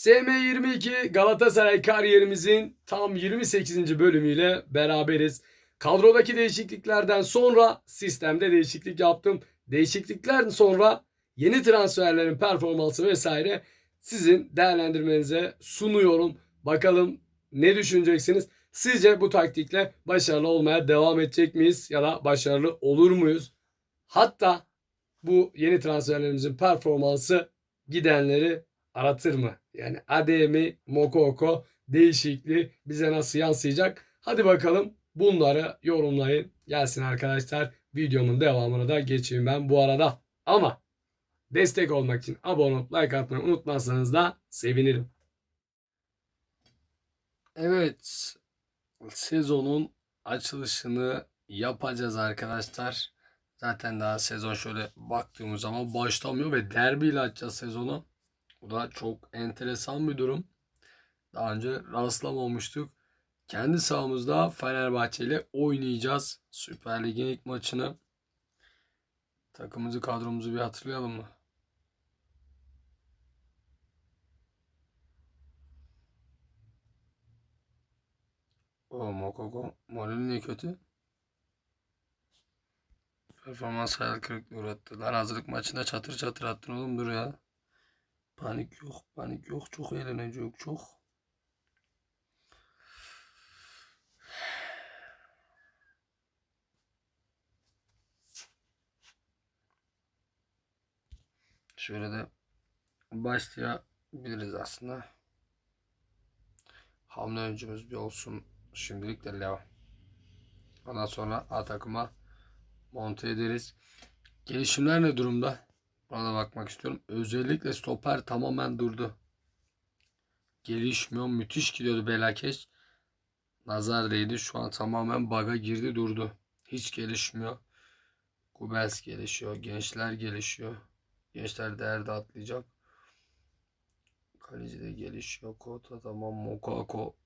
SM22 Galatasaray kariyerimizin tam 28. bölümüyle beraberiz. Kadrodaki değişikliklerden sonra sistemde değişiklik yaptım. Değişikliklerden sonra yeni transferlerin performansı vesaire sizin değerlendirmenize sunuyorum. Bakalım ne düşüneceksiniz? Sizce bu taktikle başarılı olmaya devam edecek miyiz ya da başarılı olur muyuz? Hatta bu yeni transferlerimizin performansı gidenleri aratır mı? Yani Ademi, Mokoko değişikliği bize nasıl yansıyacak? Hadi bakalım bunları yorumlayın. Gelsin arkadaşlar. Videomun devamını da geçeyim ben bu arada. Ama destek olmak için abone olup like atmayı unutmazsanız da sevinirim. Evet. Sezonun açılışını yapacağız arkadaşlar. Zaten daha sezon şöyle baktığımız zaman başlamıyor ve derbiyle açacağız sezonu. Bu da çok enteresan bir durum. Daha önce rastlamamıştık. Kendi sahamızda Fenerbahçe ile oynayacağız. Süper Lig'in ilk maçını. Takımımızı kadromuzu bir hatırlayalım mı? O Mokoko. Morali ne kötü? Performans hayal kırıklığı uğrattılar. Hazırlık maçında çatır çatır attın oğlum dur ya. Panik yok, panik yok. Çok eğlenecek, çok. Şöyle de başlayabiliriz aslında. Hamle öncümüz bir olsun. Şimdilik de Leo. Ondan sonra A takıma monte ederiz. Gelişimler ne durumda? Da bakmak istiyorum. Özellikle stoper tamamen durdu. Gelişmiyor. Müthiş gidiyordu Belakeş. Nazar değdi. Şu an tamamen baga girdi durdu. Hiç gelişmiyor. Kubels gelişiyor. Gençler gelişiyor. Gençler değerde atlayacak. Kaleci de gelişiyor. Kota tamam. Mokako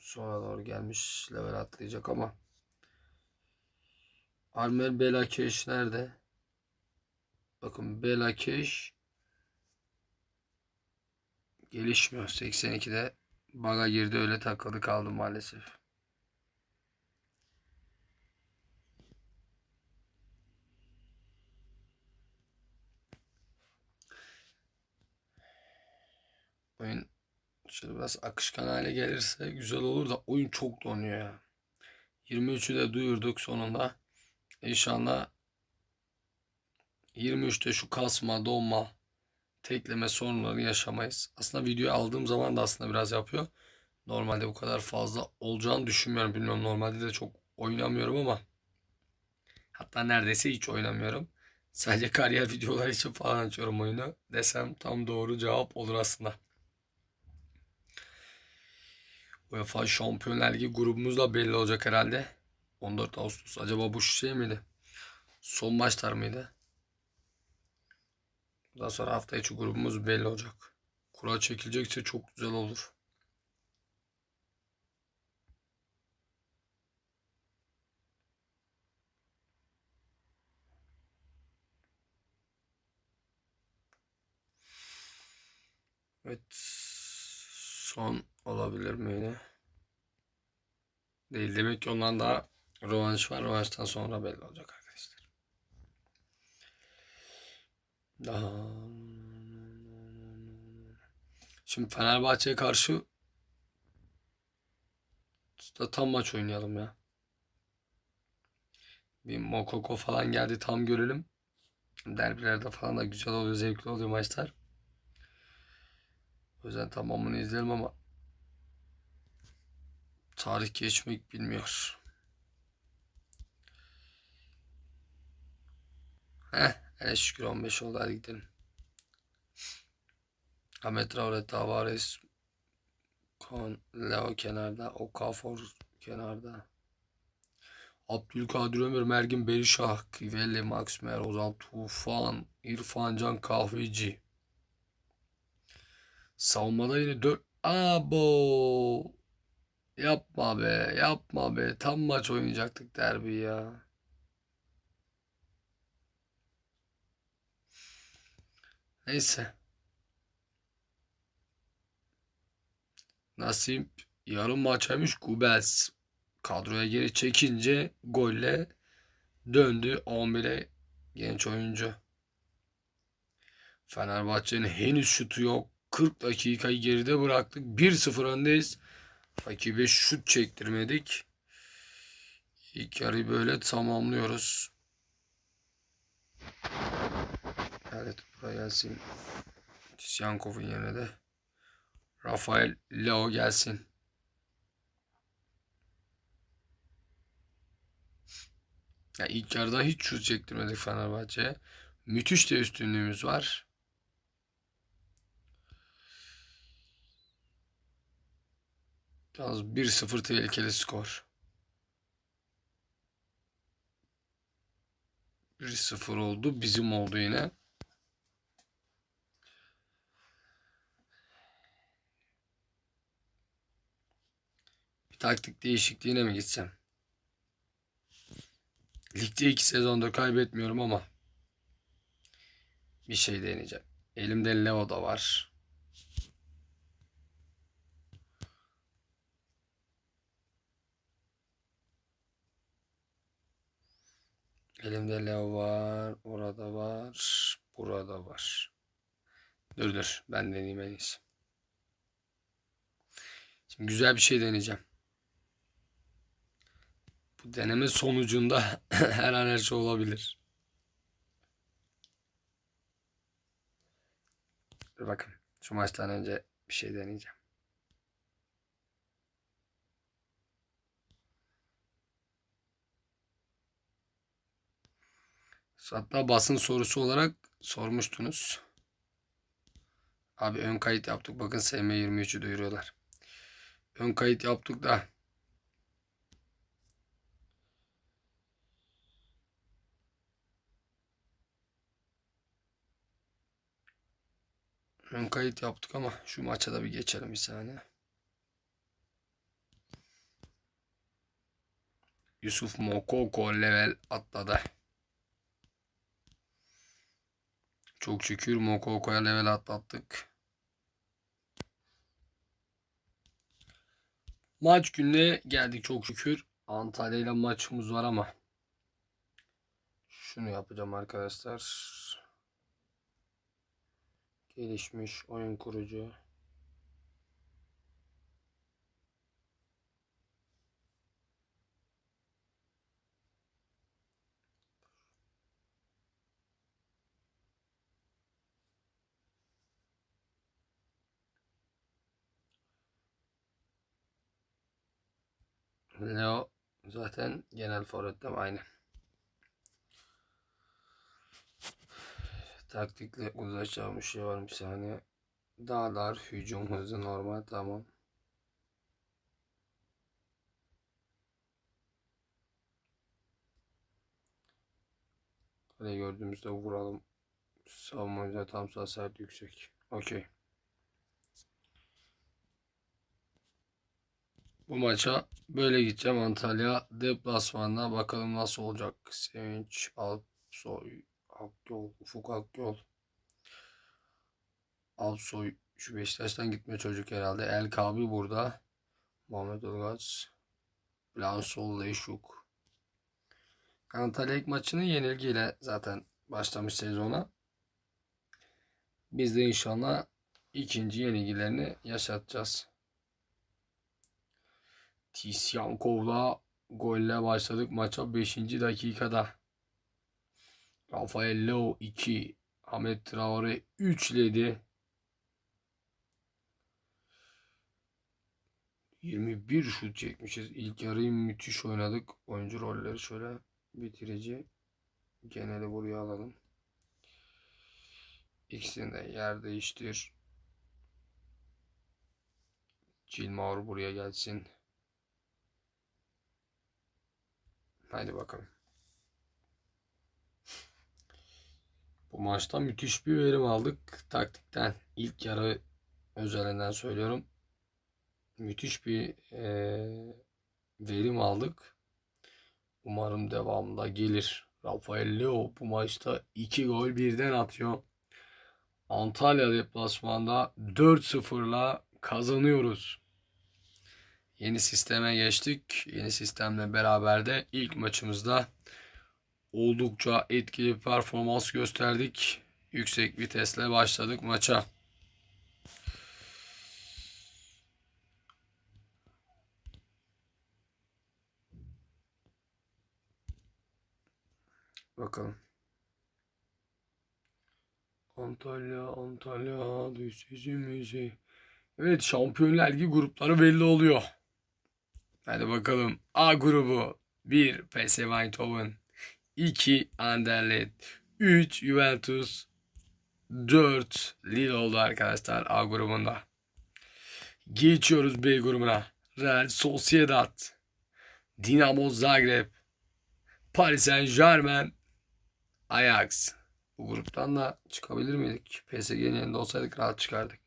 sonra doğru gelmiş. Level atlayacak ama Armer Belakeş nerede? Bakın Belakeş gelişmiyor. 82'de baga girdi öyle takıldı kaldı maalesef. Oyun şöyle biraz akışkan hale gelirse güzel olur da oyun çok donuyor ya. 23'ü de duyurduk sonunda. İnşallah 23'te şu kasma, donma, tekleme sorunlarını yaşamayız. Aslında videoyu aldığım zaman da aslında biraz yapıyor. Normalde bu kadar fazla olacağını düşünmüyorum. Bilmiyorum normalde de çok oynamıyorum ama hatta neredeyse hiç oynamıyorum. Sadece kariyer videolar için falan açıyorum oyunu. Desem tam doğru cevap olur aslında. UEFA Şampiyonlar Ligi grubumuzla belli olacak herhalde. 14 Ağustos. Acaba bu şey miydi? Son maçlar mıydı? Daha sonra hafta içi grubumuz belli olacak. Kura çekilecekse çok güzel olur. Evet. Son olabilir mi yine? Değil. Demek ki ondan daha rövanş var. Rövanştan sonra belli olacak arkadaşlar. Daha... Şimdi Fenerbahçe'ye karşı da tam maç oynayalım ya. Bir Mokoko falan geldi tam görelim. Derbilerde falan da güzel oluyor, zevkli oluyor maçlar. O yüzden tamamını izleyelim ama tarih geçmek bilmiyor. Heh, hele şükür 15 oldu hadi gidelim. Ahmet Traore, Tavares, Kon, Leo kenarda, Okafor kenarda. Abdülkadir Ömür, Mergin Berişah, Kivelli, Max Mer, Ozan Tufan, İrfan Can Kahveci. Savunmada yine 4 Abo. Yapma be, yapma be. Tam maç oynayacaktık derbi ya. Neyse. Nasip yarım maçaymış Gubels. Kadroya geri çekince golle döndü 11'e genç oyuncu. Fenerbahçe'nin henüz şutu yok. 40 dakikayı geride bıraktık. 1-0 öndeyiz. Rakibe şut çektirmedik. İlk yarıyı böyle tamamlıyoruz. Evet buraya gelsin. Tisyankov'un yerine de Rafael Leo gelsin. Ya ilk yarıda hiç şut çektirmedik Fenerbahçe'ye. Müthiş de üstünlüğümüz var. Yalnız 1-0 tehlikeli skor. 1-0 oldu. Bizim oldu yine. Taktik değişikliğine mi gitsem? Ligde iki sezonda kaybetmiyorum ama bir şey deneyeceğim. Elimde Leo da var. Elimde Leo var. Orada var. Burada var. Dur dur. Ben deneyeyim en iyisi. Şimdi güzel bir şey deneyeceğim. Deneme sonucunda her an her şey olabilir. Bakın. Şu maçtan önce bir şey deneyeceğim. Hatta basın sorusu olarak sormuştunuz. Abi ön kayıt yaptık. Bakın SM23'ü duyuruyorlar. Ön kayıt yaptık da Ön kayıt yaptık ama şu maça da bir geçelim bir saniye. Yusuf Mokoko level atladı. Çok şükür Mokoko'ya level atlattık. Maç gününe geldik çok şükür. Antalya ile maçımız var ama şunu yapacağım arkadaşlar. Gelişmiş oyun kurucu. Leo zaten genel forvetle aynı. Taktikle uzlaşacağım bir şey var bir saniye. Dağlar, hücum hızı normal tamam. Kale gördüğümüzde vuralım. Savunmacıda tam sert yüksek. Okey. Bu maça böyle gideceğim Antalya deplasmanına bakalım nasıl olacak. Sevinç Alpsoy Akyol Ufuk Akyol Alpsoy şu Beşiktaş'tan gitme çocuk herhalde. El Kabi burada. Muhammed Ilgaz Blansol Leşuk Antalya ilk maçını yenilgiyle zaten başlamış sezona. Biz de inşallah ikinci yenilgilerini yaşatacağız. Tisyankov'la golle başladık maça 5. dakikada. Rafael Leo 2, Ahmet Traore 3'ledi. 21 şut çekmişiz. İlk yarıyı müthiş oynadık. Oyuncu rolleri şöyle bitirici. Geneli buraya alalım. İkisini de yer değiştir. Cilmaur buraya gelsin. Haydi bakalım. Bu maçta müthiş bir verim aldık. Taktikten ilk yarı özelinden söylüyorum. Müthiş bir e, verim aldık. Umarım devamında gelir. Rafael Leo bu maçta 2 gol birden atıyor. Antalya deplasmanda 4-0'la kazanıyoruz. Yeni sisteme geçtik. Yeni sistemle beraber de ilk maçımızda oldukça etkili performans gösterdik. Yüksek vitesle başladık maça. Bakalım. Antalya, Antalya, duy sesimizi. Evet, Şampiyonlar Ligi grupları belli oluyor. Hadi bakalım. A grubu 1 PSV Eindhoven, 2 Anderlecht, 3 Juventus, 4 Lille oldu arkadaşlar A grubunda. Geçiyoruz B grubuna. Real Sociedad, Dinamo Zagreb, Paris Saint Germain, Ajax. Bu gruptan da çıkabilir miydik? PSG'nin yanında olsaydık rahat çıkardık.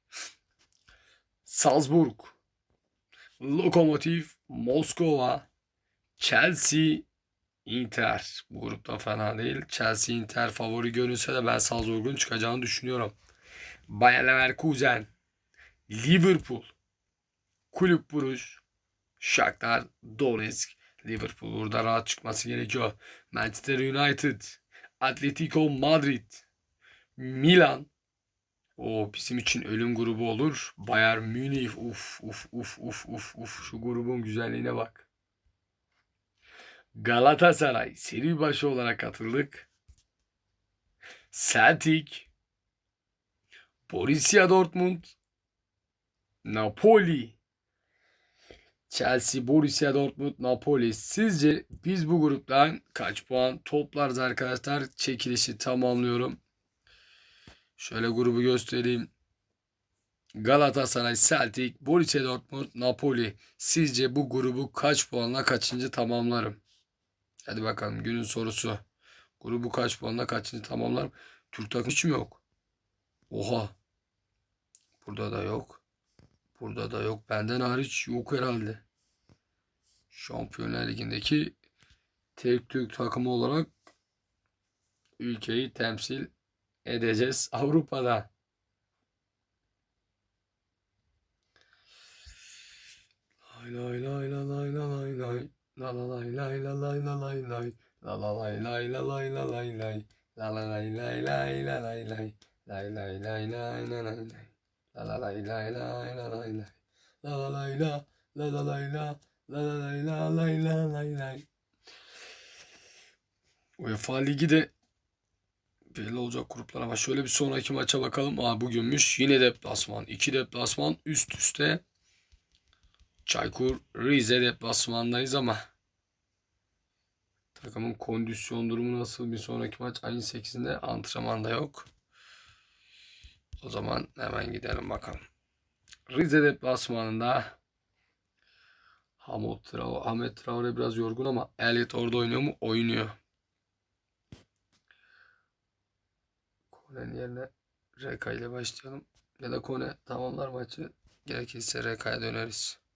Salzburg, Lokomotiv, Moskova, Chelsea, Inter. Bu grupta fena değil. Chelsea, Inter favori görünse de ben Salzburg'un çıkacağını düşünüyorum. Bayer Leverkusen, Liverpool, Kulüp Brugge, Shakhtar Donetsk. Liverpool burada rahat çıkması gerekiyor. Manchester United, Atletico Madrid, Milan. O bizim için ölüm grubu olur. Bayern Münih. Uf uf uf uf uf uf. Şu grubun güzelliğine bak. Galatasaray seri başı olarak katıldık. Celtic, Borussia Dortmund, Napoli, Chelsea, Borussia Dortmund, Napoli. Sizce biz bu gruptan kaç puan toplarız arkadaşlar? Çekilişi tamamlıyorum. Şöyle grubu göstereyim. Galatasaray, Celtic, Borussia Dortmund, Napoli. Sizce bu grubu kaç puanla kaçıncı tamamlarım? Hadi bakalım günün sorusu. Grubu kaç puanla kaçıncı tamamlarım? Türk takım hiç mi yok? Oha. Burada da yok. Burada da yok. Benden hariç yok herhalde. Şampiyonlar Ligi'ndeki tek Türk takımı olarak ülkeyi temsil edeceğiz Avrupa'da. Lay lay lay lay lay lay lay la la lay lay la lay la lay lay la la lay lay la lay la lay lay la la lay lay lay la lay lay lay lay lay lay la lay lay La la lay lay lay la lay lay. La la lay la. La la lay la. La la lay la lay la lay lay. UEFA Ligi de belli olacak gruplar ama şöyle bir sonraki maça bakalım. Aa bugünmüş. Yine deplasman. iki deplasman üst üste. Çaykur Rize deplasmandayız ama takımın kondisyon durumu nasıl bir sonraki maç ayın 8'inde antrenmanda yok. O zaman hemen gidelim bakalım. Rize deplasmanında Hamut Traore, Ahmet Traore biraz yorgun ama Elliot orada oynuyor mu? Oynuyor. Kone'nin yerine RK ile başlayalım. Ya da Kone tamamlar maçı. Gerekirse RK'ya döneriz.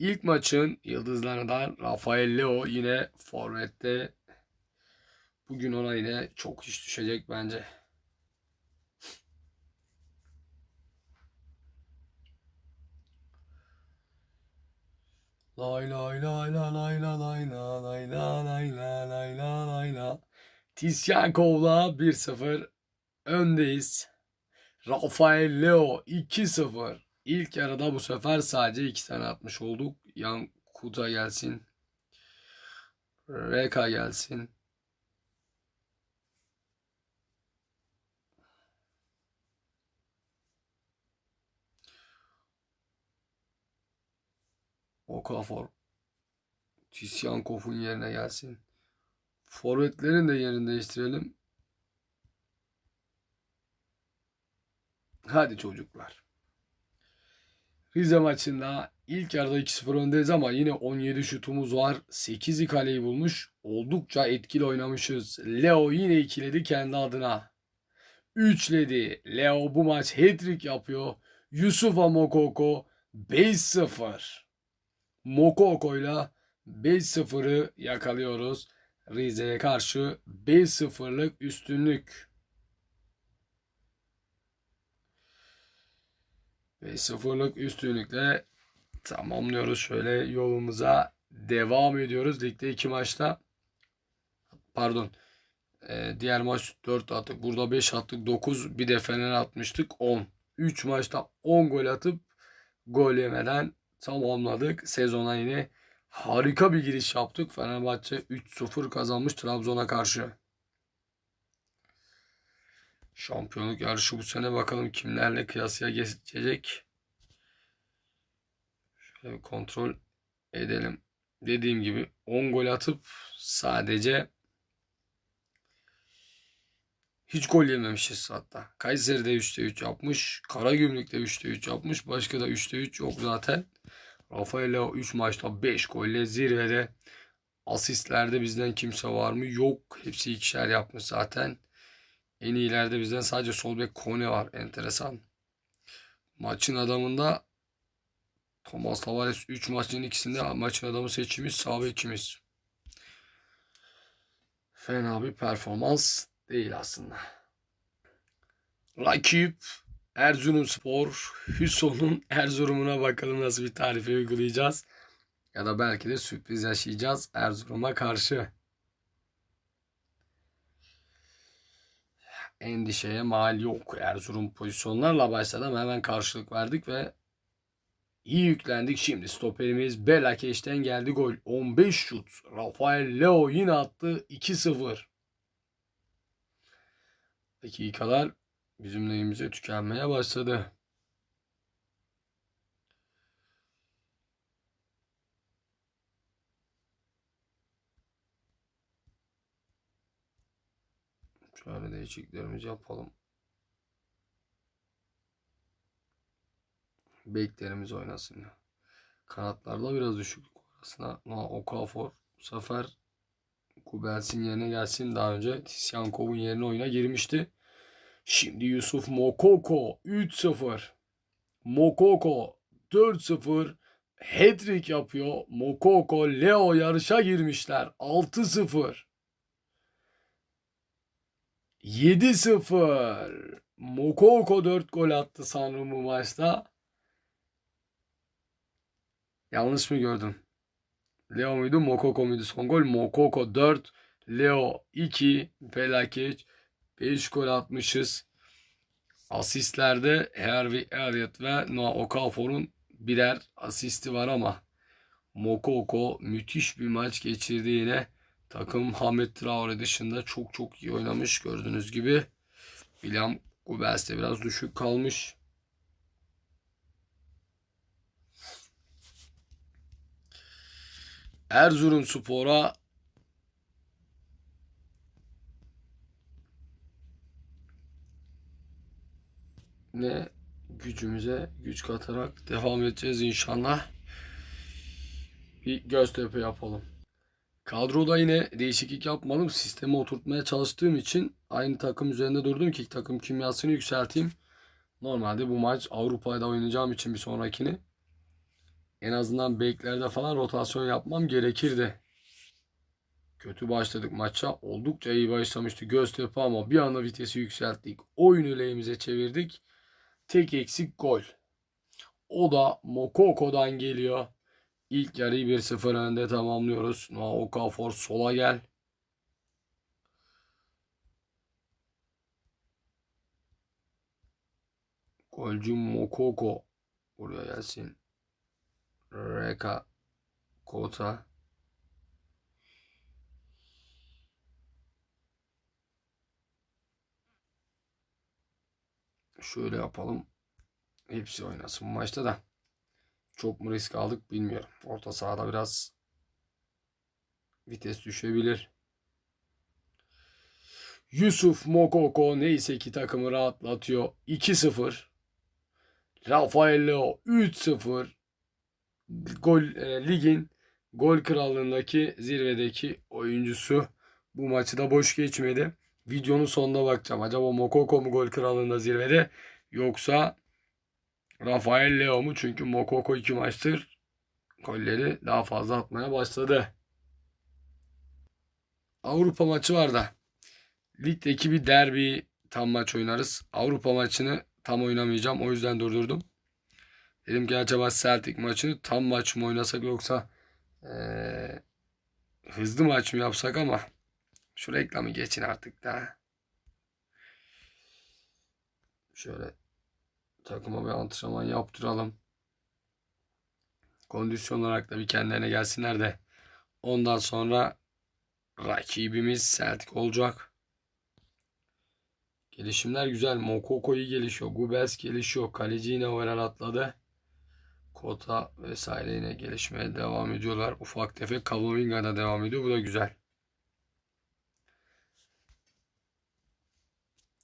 İlk maçın yıldızlarından Rafael Leo yine forvette. Bugün ona yine çok iş düşecek bence. Lay lay lay la lay la lay la lay la lay la lay la lay la. Tisyankov'la 1-0 öndeyiz. Rafael Leo 2-0. İlk yarıda bu sefer sadece 2 tane atmış olduk. Yan Kuta gelsin. RK gelsin. Okafor. Tisyankov'un yerine gelsin. Forvetlerin de yerini değiştirelim. Hadi çocuklar. Rize maçında ilk yarıda 2-0 öndeyiz ama yine 17 şutumuz var. 8'i kaleyi bulmuş. Oldukça etkili oynamışız. Leo yine ikiledi kendi adına. Üçledi. Leo bu maç hat-trick yapıyor. Yusufa Mokoko 5-0. Mokoko'yla 5-0'ı yakalıyoruz. Rize'ye karşı 5-0'lık üstünlük. 5-0'lık üstünlükle tamamlıyoruz. Şöyle yolumuza devam ediyoruz. Ligde iki maçta pardon e, diğer maç 4 attık. Burada 5 attık. 9 bir de Fener'e atmıştık. 10. 3 maçta 10 gol atıp gol yemeden tamamladık. Sezona yine harika bir giriş yaptık. Fenerbahçe 3-0 kazanmış Trabzon'a karşı. Şampiyonluk yarışı bu sene bakalım kimlerle kıyasıya geçecek. Şöyle bir kontrol edelim. Dediğim gibi 10 gol atıp sadece hiç gol yememişiz hatta. Kayseri'de 3'te 3 yapmış. Karagümrük'te 3'te 3 yapmış. Başka da 3'te 3 yok zaten. Rafael Leao 3 maçta 5 golle zirvede. Asistlerde bizden kimse var mı? Yok. Hepsi ikişer yapmış zaten. En iyilerde bizden sadece sol bek Kone var. Enteresan. Maçın adamında Thomas Tavares 3 maçın ikisinde maçın adamı seçimiz sağ bekimiz. Fena bir performans değil aslında. Rakip Erzurumspor. Hüson'un Erzurum'una bakalım nasıl bir tarife uygulayacağız. Ya da belki de sürpriz yaşayacağız Erzurum'a karşı. Endişeye mal yok. Erzurum pozisyonlarla başladım. Hemen karşılık verdik ve iyi yüklendik. Şimdi stoperimiz Belakeş'ten geldi gol. 15 şut. Rafael Leo yine attı. 2-0. Dakikalar bizim lehimize tükenmeye başladı. Şöyle değişikliklerimizi yapalım. Beklerimiz oynasın. Kanatlarda biraz düşüklük var aslında. No, Okafor bu sefer Kubels'in yerine gelsin. Daha önce Tisyankov'un yerine oyuna girmişti. Şimdi Yusuf Mokoko 3-0. Mokoko 4-0. Hat-trick yapıyor. Mokoko Leo yarışa girmişler. 6-0. 7-0. Mokoko 4 gol attı sanırım bu maçta. Yanlış mı gördüm? Leo muydu Mokoko muydu son gol? Mokoko 4. Leo 2. Felaket 5 gol atmışız. Asistlerde Harvey Elliott ve Noah Okafor'un birer asisti var ama Mokoko müthiş bir maç geçirdi yine. Takım Hamet Traore dışında çok çok iyi oynamış gördüğünüz gibi. William Gubels de biraz düşük kalmış. Erzurum Spor'a ne gücümüze güç katarak devam edeceğiz inşallah. Bir Göztepe yapalım. Kadroda yine değişiklik yapmadım. Sistemi oturtmaya çalıştığım için aynı takım üzerinde durdum ki takım kimyasını yükselteyim. Normalde bu maç Avrupa'da oynayacağım için bir sonrakini en azından beklerde falan rotasyon yapmam gerekirdi. Kötü başladık maça. Oldukça iyi başlamıştı Göztepe ama bir anda vitesi yükselttik. Oyunu lehimize çevirdik. Tek eksik gol. O da Mokoko'dan geliyor. İlk yarıyı 1-0 önde tamamlıyoruz. Noah Okafor sola gel. Golcü Mokoko buraya gelsin. Reka Kota. Şöyle yapalım. Hepsi oynasın maçta da. Çok mu risk aldık bilmiyorum. Orta sahada biraz vites düşebilir. Yusuf Mokoko neyse ki takımı rahatlatıyor. 2-0. Rafael Leo 3-0. Gol e, ligin gol krallığındaki zirvedeki oyuncusu bu maçı da boş geçmedi. Videonun sonuna bakacağım. Acaba Mokoko mu gol krallığında zirvede yoksa Rafael Leo mu? Çünkü Mokoko iki maçtır golleri daha fazla atmaya başladı. Avrupa maçı var da ligdeki bir derbi tam maç oynarız. Avrupa maçını tam oynamayacağım. O yüzden durdurdum. Dedim ki acaba Celtic maçını tam maç mı oynasak yoksa eee, hızlı maç mı yapsak ama şu reklamı geçin artık da. Şöyle takıma bir antrenman yaptıralım. Kondisyon olarak da bir kendilerine gelsinler de ondan sonra rakibimiz Celtic olacak. Gelişimler güzel. Mokoko iyi gelişiyor. Gubels gelişiyor. Kaleci yine overall atladı. Kota vesaire yine gelişmeye devam ediyorlar. Ufak tefek Kamavinga da devam ediyor. Bu da güzel.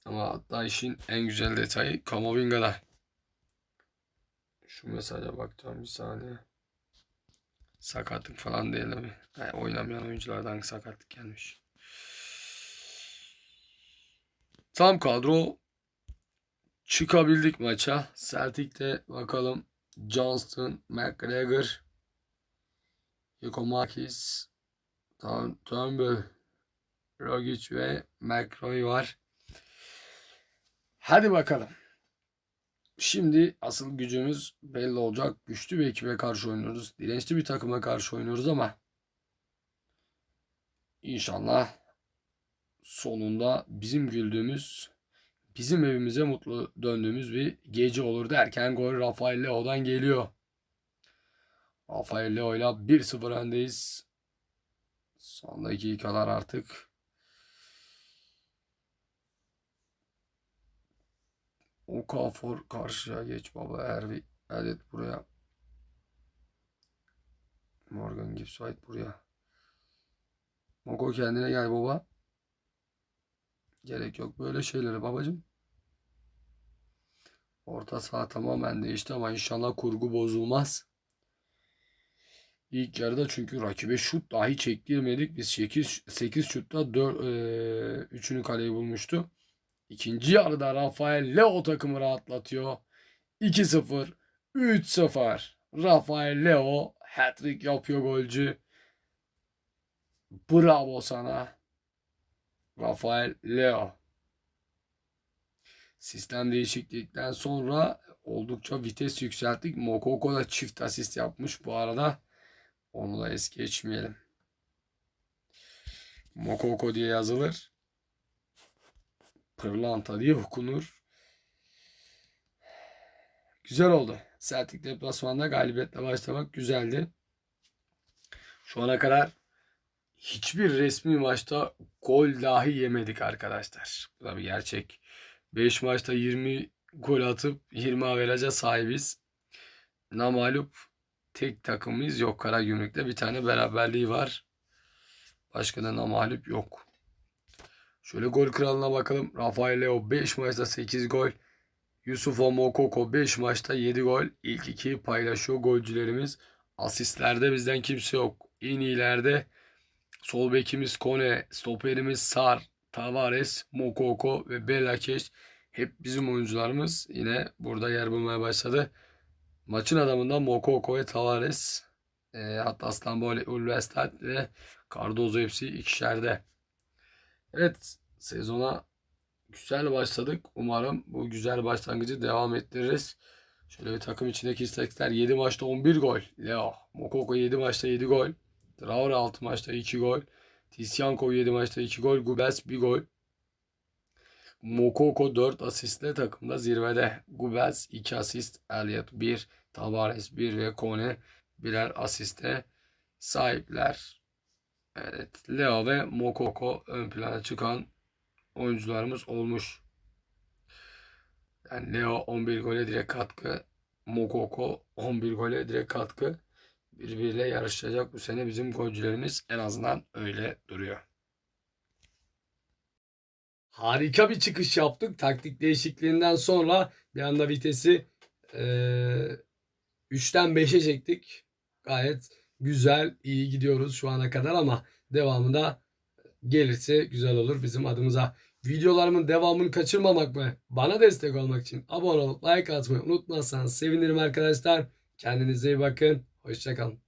Ama hatta işin en güzel detayı Kamavinga'da. Şu mesaja bakacağım bir saniye. Sakatlık falan değil mi? Yani oynamayan oyunculardan sakatlık gelmiş. Tam kadro çıkabildik maça. Celtic'te bakalım Johnston, McGregor, Yukomakis, Tam- Turnbull, Rogic ve McRoy var. Hadi bakalım. Şimdi asıl gücümüz belli olacak. Güçlü bir ekibe karşı oynuyoruz. Dirençli bir takıma karşı oynuyoruz ama inşallah sonunda bizim güldüğümüz, bizim evimize mutlu döndüğümüz bir gece olur derken gol Rafael Leo'dan geliyor. Rafael Leo ile 1-0 öndeyiz. Son dakikalar artık. Okafor karşıya geç baba. Ervi Edet buraya. Morgan Gibbs buraya. Moko kendine gel baba. Gerek yok böyle şeylere babacım. Orta saha tamamen değişti ama inşallah kurgu bozulmaz. İlk yarıda çünkü rakibe şut dahi çektirmedik. Biz 8, 8 şutta 4, 3'ünü kaleyi bulmuştu. İkinci yarıda Rafael Leo takımı rahatlatıyor. 2-0, 3-0. Rafael Leo hat-trick yapıyor golcü. Bravo sana. Rafael Leo. Sistem değişiklikten sonra oldukça vites yükselttik. Mokoko da çift asist yapmış bu arada. Onu da es geçmeyelim. Mokoko diye yazılır. Pırlanta diye okunur. Güzel oldu. Celtic deplasmanda galibiyetle başlamak güzeldi. Şu ana kadar hiçbir resmi maçta gol dahi yemedik arkadaşlar. Bu da bir gerçek. 5 maçta 20 gol atıp 20 averaja sahibiz. Namalup tek takımımız yok Karagümrük'te. Bir tane beraberliği var. Başka da namalup yok. Şöyle gol kralına bakalım. Rafael Leo 5 maçta 8 gol. Yusuf Mokoko 5 maçta 7 gol. İlk iki paylaşıyor golcülerimiz. Asistlerde bizden kimse yok. En iyilerde sol bekimiz Kone, stoperimiz Sar, Tavares, Mokoko ve Belakeş. Hep bizim oyuncularımız yine burada yer bulmaya başladı. Maçın adamından Mokoko ve Tavares. E, hatta Aslanbol, Ulvestat ve Cardozo hepsi ikişerde. Evet sezona güzel başladık. Umarım bu güzel başlangıcı devam ettiririz. Şöyle bir takım içindeki istekler 7 maçta 11 gol. Leo. Mokoko 7 maçta 7 gol. Traore 6 maçta 2 gol. Tisyankov 7 maçta 2 gol. Gubels 1 gol. Mokoko 4 asistle takımda zirvede. Gubels 2 asist. Elliot 1. Tavares 1 ve Kone birer asiste sahipler. Evet, Leo ve Mokoko ön plana çıkan oyuncularımız olmuş. Yani Leo 11 gole direkt katkı, Mokoko 11 gole direkt katkı. Birbiriyle yarışacak bu sene bizim golcülerimiz en azından öyle duruyor. Harika bir çıkış yaptık. Taktik değişikliğinden sonra bir anda vitesi e, 3'ten 5'e çektik. Gayet güzel, iyi gidiyoruz şu ana kadar ama devamında gelirse güzel olur bizim adımıza. Videolarımın devamını kaçırmamak ve bana destek olmak için abone olup like atmayı unutmazsanız sevinirim arkadaşlar. Kendinize iyi bakın. Hoşçakalın.